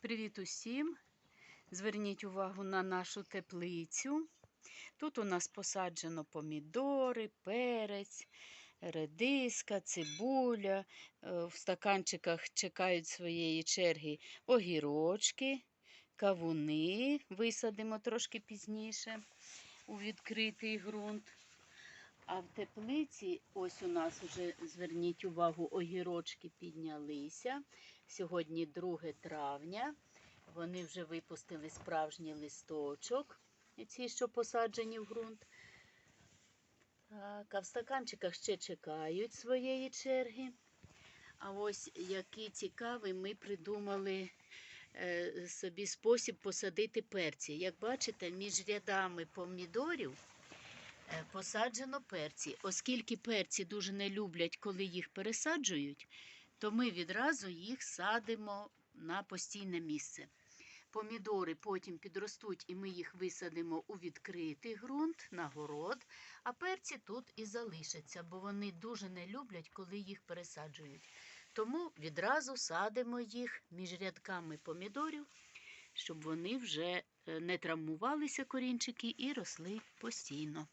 Привіт усім! Зверніть увагу на нашу теплицю. Тут у нас посаджено помідори, перець, редиска, цибуля. Е, В стаканчиках чекають своєї черги огірочки, кавуни. Висадимо трошки пізніше у відкритий ґрунт. А в теплиці, ось у нас вже зверніть увагу, огірочки піднялися. Сьогодні 2 травня. Вони вже випустили справжній листочок, ці, що посаджені в ґрунт. Так, а в стаканчиках ще чекають своєї черги. А ось який цікавий, ми придумали е, собі спосіб посадити перці. Як бачите, між рядами помідорів е, посаджено перці. Оскільки перці дуже не люблять, коли їх пересаджують, то ми відразу їх садимо на постійне місце. Помідори потім підростуть і ми їх висадимо у відкритий ґрунт на город, а перці тут і залишаться, бо вони дуже не люблять, коли їх пересаджують. Тому відразу садимо їх між рядками помідорів, щоб вони вже е, не травмувалися корінчики і росли постійно.